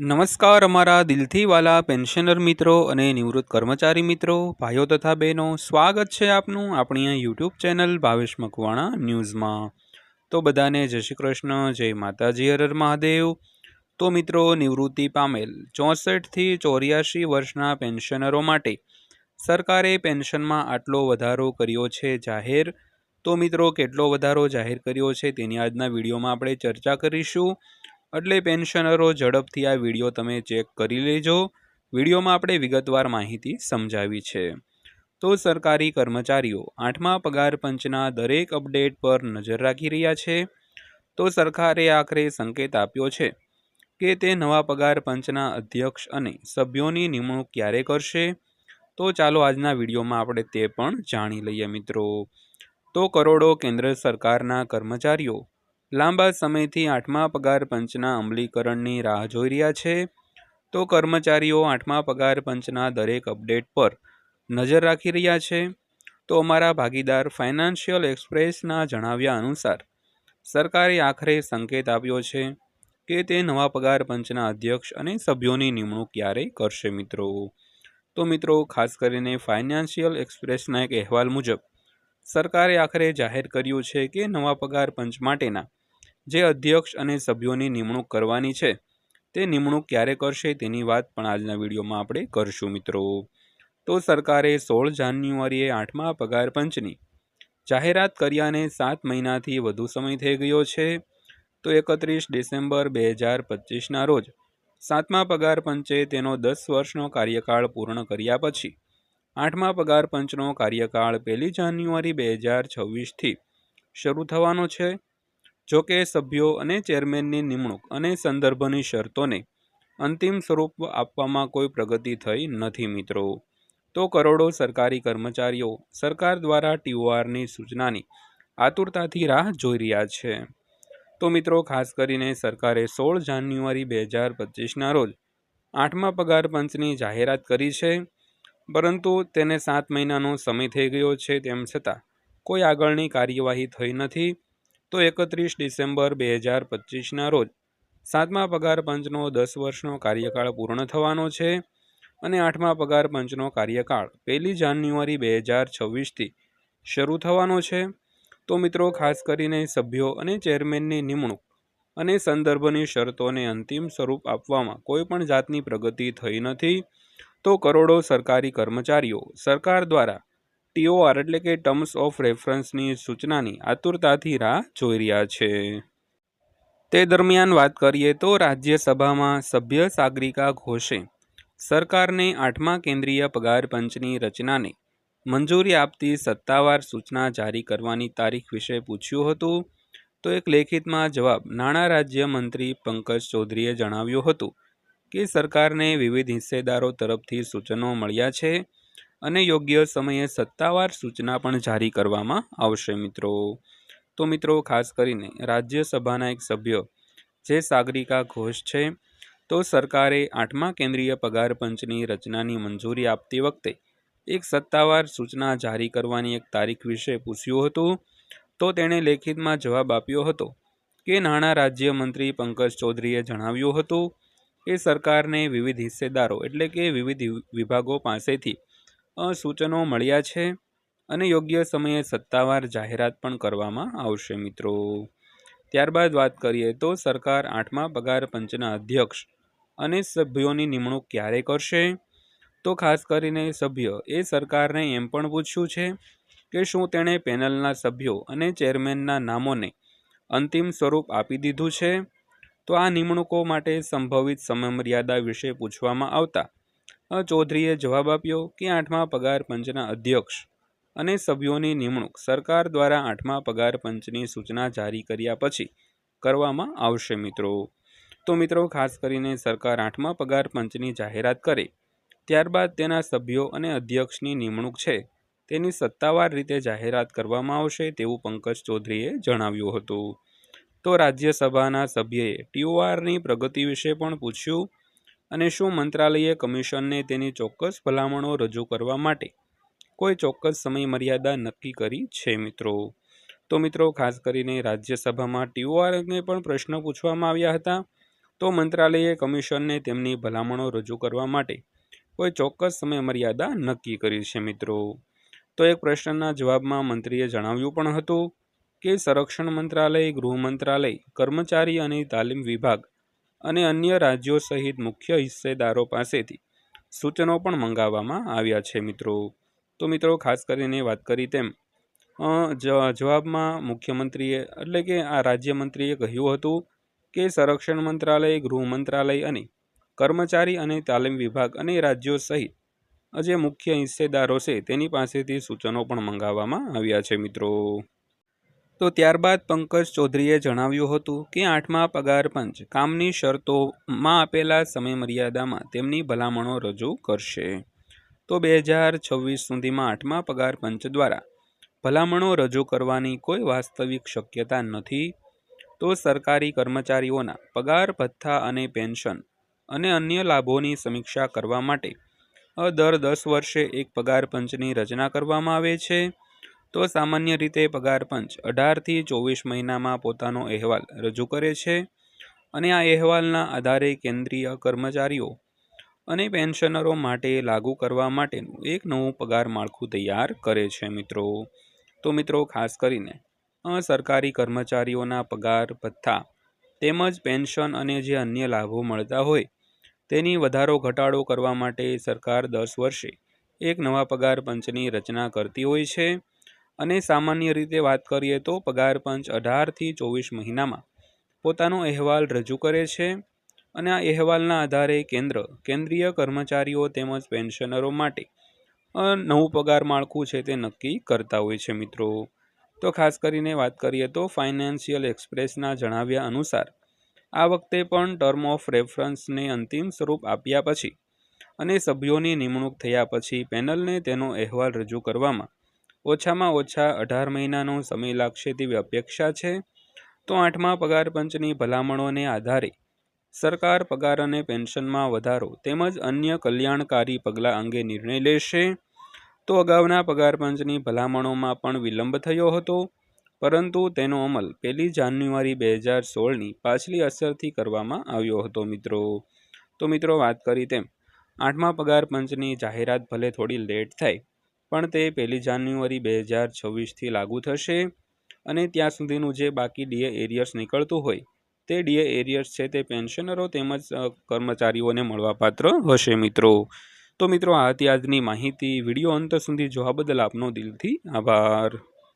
નમસ્કાર અમારા દિલથી વાલા પેન્શનર મિત્રો અને નિવૃત્ત કર્મચારી મિત્રો, ભાઈઓ તથા બહેનો, સ્વાગત છે આપનું આપણી યુટ્યુબ ચેનલ ભાવેશ મકવાણા ન્યૂઝમાં. તો બધાને જય શ્રી કૃષ્ણ, જય માતાજી હરર મહાદેવ. તો મિત્રો, નિવૃત્તિ પામેલ ચોસઠથી ચોર્યાસી વર્ષના પેન્શનરો માટે સરકારે પેન્શનમાં આટલો વધારો કર્યો છે જાહેર. તો મિત્રો, કેટલો વધારો જાહેર કર્યો છે તેની આજના વિડીયોમાં આપણે ચર્ચા કરીશું. એટલે પેન્શનરો ઝડપથી આ વીડિયો તમે ચેક કરી લેજો. વિડીયોમાં આપણે વિગતવાર માહિતી સમજાવી છે. તો સરકારી કર્મચારીઓ આઠમા પગાર પંચના દરેક અપડેટ પર નજર રાખી રહ્યા છે. તો સરકારે આખરે સંકેત આપ્યો છે કે તે નવા પગાર પંચના અધ્યક્ષ અને સભ્યોની નિમણૂક ક્યારે કરશે? તો ચાલો આજના વિડીયોમાં આપણે તે પણ જાણી લઈએ મિત્રો. તો કરોડો કેન્દ્ર સરકારના કર્મચારીઓ લાંબા સમયથી આઠમા પગાર પંચના અમલીકરણની રાહ જોઈ રહ્યા છે. તો કર્મચારીઓ આઠમા પગાર પંચના દરેક અપડેટ પર નજર રાખી રહ્યા છે. તો અમારા ભાગીદાર ફાઇનાન્શિયલ એક્સપ્રેસના જણાવ્યા અનુસાર, સરકારે આખરે સંકેત આપ્યો છે કે તે નવા પગાર પંચના અધ્યક્ષ અને સભ્યોની નિમણૂક ક્યારે કરશે મિત્રો. તો મિત્રો, ખાસ કરીને ફાઇનાન્શિયલ એક્સપ્રેસના એક અહેવાલ મુજબ, સરકારે આખરે જાહેર કર્યું છે કે નવા પગાર પંચ માટેના જે અધ્યક્ષ અને સભ્યોની નિમણૂક કરવાની છે, તે નિમણૂક ક્યારે કરશે તેની વાત પણ આજના વિડીયોમાં આપણે કરશું મિત્રો. તો સરકારે સોળ જાન્યુઆરીએ આઠમા પગાર પંચની જાહેરાત કર્યાને સાત મહિનાથી વધુ સમય થઈ ગયો છે, તો એકત્રીસ ડિસેમ્બર બે હજાર પચીસના રોજ સાતમા પગાર પંચે તેનો દસ વર્ષનો કાર્યકાળ પૂર્ણ કર્યા પછી આઠમા પગાર પંચનો કાર્યકાળ પહેલી જાન્યુઆરી બે હજાર છવ્વીસથી શરૂ થવાનો છે જો કે સભ્યો અને ચેરમેનની નિમણૂક અને સંદર્ભની શરતોને અંતિમ સ્વરૂપ આપવામાં કોઈ પ્રગતિ થઈ નથી મિત્રો. તો કરોડો સરકારી કર્મચારીઓ સરકાર દ્વારા ટીઓઆરની સૂચનાની આતુરતાથી રાહ જોઈ રહ્યા છે. તો મિત્રો, ખાસ કરીને સરકારે સોળ જાન્યુઆરી બે હજાર પચીસના રોજ આઠમા પગાર પંચની જાહેરાત કરી છે. પરંતુ તેને સાત મહિનાનો સમય થઈ ગયો છે, તેમ છતાં કોઈ આગળની કાર્યવાહી થઈ નથી. તો એકત્રીસ ડિસેમ્બર બે હજાર પચીસના રોજ સાતમા પગાર પંચનો દસ વર્ષનો કાર્યકાળ પૂર્ણ થવાનો છે અને આઠમા પગાર પંચનો કાર્યકાળ પહેલી જાન્યુઆરી બે હજાર છવ્વીસથી શરૂ થવાનો છે. તો મિત્રો, ખાસ કરીને સભ્યો અને ચેરમેનની નિમણૂક અને સંદર્ભની શરતોને અંતિમ સ્વરૂપ આપવામાં કોઈ પણ જાતની પ્રગતિ થઈ નથી. તો કરોડો સરકારી કર્મચારીઓ સરકાર દ્વારા ટીઓઆર એટલે કે ટર્મ્સ ઓફ રેફરન્સની સૂચનાની આતુરતાથી રાહ જોઈ રહ્યા છે. તે દરમિયાન વાત કરીએ તો રાજ્યસભામાં સભ્ય સાગરિકા ઘોષે સરકારને આઠમા કેન્દ્રીય પગાર પંચની રચનાને મંજૂરી આપતી સત્તાવાર સૂચના જારી કરવાની તારીખ વિશે પૂછ્યું હતું. તો એક લેખિતમાં જવાબ, નાણાં રાજ્યમંત્રી પંકજ ચૌધરીએ જણાવ્યું હતું કે સરકારને વિવિધ હિસ્સેદારો તરફથી સૂચનો મળ્યા છે. અને યોગ્ય સમયે સત્તાવાર સૂચના પણ જારી કરવામાં આવશે મિત્રો. તો મિત્રો, ખાસ કરીને રાજ્યસભાના એક સભ્ય જે સાગરિકા ઘોષ છે, તો સરકારે આઠમા કેન્દ્રીય પગાર પંચની રચનાની મંજૂરી આપતી વખતે એક સત્તાવાર સૂચના જારી કરવાની એક તારીખ વિશે પૂછ્યું હતું. તો તેણે લેખિતમાં જવાબ આપ્યો હતો કે નાણાં રાજ્યમંત્રી પંકજ ચૌધરીએ જણાવ્યું હતું કે સરકારને વિવિધ હિસ્સેદારો એટલે કે વિવિધ વિભાગો પાસેથી સૂચનો મળ્યા છે અને યોગ્ય સમયે સત્તાવાર જાહેરાત પણ કરવામાં આવશે, મિત્રો. ત્યારબાદ વાત કરીએ તો સરકાર આઠમા પગાર પંચના અધ્યક્ષ અને સભ્યોની નિમણૂક ક્યારે કરશે? તો ખાસ કરીને સભ્ય, એ સરકારને એમ પણ પૂછ્યું છે કે શું તેણે પેનલના સભ્યો અને ચેરમેનના નામોને અંતિમ સ્વરૂપ આપી દીધું છે? તો આ નિમણૂકો માટે સંભવિત સમયમર્યાદા વિશે પૂછવામાં આવતા ચૌધરીએ જવાબ આપ્યો કે આઠમા પગાર પંચના અધ્યક્ષ અને સભ્યોની નિમણૂક સરકાર દ્વારા આઠમા પગાર પંચની સૂચના જારી કર્યા પછી કરવામાં આવશે મિત્રો. તો મિત્રો, ખાસ કરીને સરકાર આઠમા પગાર પંચની જાહેરાત કરે ત્યારબાદ તેના સભ્યો અને અધ્યક્ષની નિમણૂક છે તેની સત્તાવાર રીતે જાહેરાત કરવામાં આવશે તેવું પંકજ ચૌધરીએ જણાવ્યું હતું. તો રાજ્યસભાના સભ્યએ ટીઓઆરની પ્રગતિ વિશે પણ પૂછ્યું અને શું મંત્રાલયે કમિશનને તેની ચોક્કસ ભલામણો રજૂ કરવા માટે કોઈ ચોક્કસ સમય મર્યાદા નક્કી કરી છે, મિત્રો? તો મિત્રો, ખાસ કરીને રાજ્યસભામાં ટીઓઆરને પણ પ્રશ્ન પૂછવામાં આવ્યા હતા. તો મંત્રાલયે કમિશનને તેમની ભલામણો રજૂ કરવા માટે કોઈ ચોક્કસ સમયમર્યાદા નક્કી કરી છે, મિત્રો? તો એક પ્રશ્નના જવાબમાં મંત્રીએ જણાવ્યું પણ હતું કે સંરક્ષણ મંત્રાલય, ગૃહ મંત્રાલય, કર્મચારી અને તાલીમ વિભાગ અને અન્ય રાજ્યો સહિત મુખ્ય હિસ્સેદારો પાસેથી સૂચનો પણ મંગાવવામાં આવ્યા છે મિત્રો. તો મિત્રો, ખાસ કરીને વાત કરી તેમ જવાબમાં મુખ્યમંત્રીએ, એટલે કે આ રાજ્યમંત્રીએ કહ્યું હતું કે સંરક્ષણ મંત્રાલય, ગૃહ મંત્રાલય અને કર્મચારી અને તાલીમ વિભાગ અને રાજ્યો સહિત જે મુખ્ય હિસ્સેદારો છે તેની પાસેથી સૂચનો પણ મંગાવવામાં આવ્યા છે મિત્રો. તો ત્યારબાદ પંકજ ચૌધરીએ જણાવ્યું હતું કે આઠમા પગાર પંચ કામની શરતોમાં આપેલા સમયમર્યાદામાં તેમની ભલામણો રજૂ કરશે. તો બે હજાર છવ્વીસ સુધીમાં આઠમા પગાર પંચ દ્વારા ભલામણો રજૂ કરવાની કોઈ વાસ્તવિક શક્યતા નથી. તો સરકારી કર્મચારીઓના પગાર, ભથ્થા અને પેન્શન અને અન્ય લાભોની સમીક્ષા કરવા માટે દર દસ વર્ષે એક પગાર પંચની રચના કરવામાં આવે છે. તો સામાન્ય રીતે પગાર પંચ અઢારથી ચોવીસ મહિનામાં પોતાનો અહેવાલ રજૂ કરે છે અને આ અહેવાલના આધારે કેન્દ્રીય કર્મચારીઓ અને પેન્શનરો માટે લાગુ કરવા માટેનું એક નવું પગાર માળખું તૈયાર કરે છે મિત્રો. તો મિત્રો, ખાસ કરીને સરકારી કર્મચારીઓના પગાર ભથ્થા તેમજ પેન્શન અને જે અન્ય લાભો મળતા હોય તેની વધારો ઘટાડો કરવા માટે સરકાર દસ વર્ષે એક નવા પગાર પંચની રચના કરતી હોય છે. અને સામાન્ય રીતે વાત કરીએ તો પગાર પંચ અઢારથી ચોવીસ મહિનામાં પોતાનો અહેવાલ રજૂ કરે છે અને આ અહેવાલના આધારે કેન્દ્ર, કેન્દ્રીય કર્મચારીઓ તેમજ પેન્શનરો માટે નવું પગાર માળખું છે તે નક્કી કરતા હોય છે મિત્રો. તો ખાસ કરીને વાત કરીએ તો ફાઇનાન્શિયલ એક્સપ્રેસના જણાવ્યા અનુસાર, આ વખતે પણ ટર્મ ઓફ રેફરન્સને અંતિમ સ્વરૂપ આપ્યા પછી અને સભ્યોની નિમણૂક થયા પછી પેનલને તેનો અહેવાલ રજૂ કરવામાં ઓછામાં ઓછા અઢાર મહિનાનો સમય લાગશે તેવી અપેક્ષા છે. તો આઠમા પગાર પંચની ભલામણોને આધારે સરકાર પગાર અને પેન્શનમાં વધારો તેમજ અન્ય કલ્યાણકારી પગલાં અંગે નિર્ણય લેશે. તો અગાઉના પગાર પંચની ભલામણોમાં પણ વિલંબ થયો હતો, પરંતુ તેનો અમલ પહેલી જાન્યુઆરી બે હજાર સોળની પાછલી અસરથી કરવામાં આવ્યો હતો મિત્રો. તો મિત્રો વાત કરી તેમ, આઠમા પગાર પંચની જાહેરાત ભલે થોડી લેટ થાય પણ તે પહેલી જાન્યુઆરી બે હજાર છવ્વીસથી લાગુ થશે અને ત્યાં સુધીનું જે બાકી ડીએ એરિયર્સ નીકળતું હોય તે ડીએ એરિયર્સ છે તે પેન્શનરો તેમજ કર્મચારીઓને મળવાપાત્ર હશે મિત્રો. તો મિત્રો, આ હતી આજની માહિતી. વીડિયો અંત સુધી જોવા બદલ આપનો દિલથી આભાર.